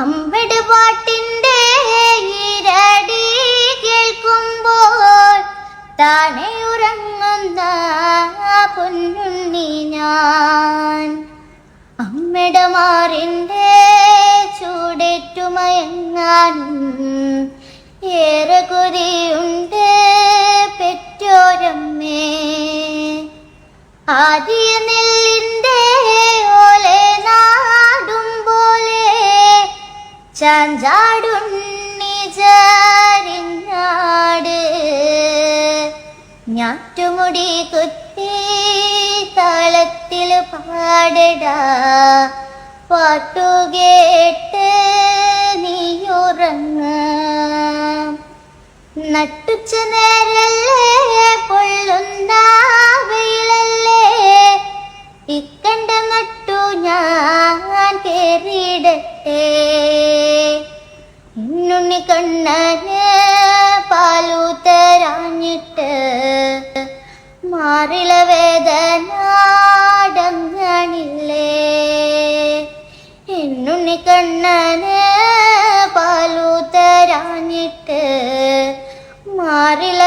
അമ്പട് പാട്ടിന്റെ ഇരടി കേൾക്കുമ്പോൾ താനെ ഉറങ്ങുന്ന പൊന്നുണ്ണി ഞാൻ. അമ്മയുടെ മാറിന്റെ ചൂടേറ്റുമയങ്ങാനും ഏറെ കൊതിയുണ്ട് പെറ്റോരമ്മേ. ആദ്യ നെല്ലിന്റെ ചാഞ്ചാടുണ്ണി ചാരിഞ്ഞാട് ഞാറ്റുമുടി കുത്തി താളത്തിൽ പാടടാ. പാട്ടു കേട്ട് നീയുറങ്ങ. നട്ടുച്ച നേരല്ലേ ഇന്നുണ്ണി കണ്ണന് പാലു തരാഞ്ഞിട്ട് മാറില വേദന അടങ്ങണില്ലേ? എന്നുണ്ണി കണ്ണന് പാലു തരാഞ്ഞിട്ട് മാറില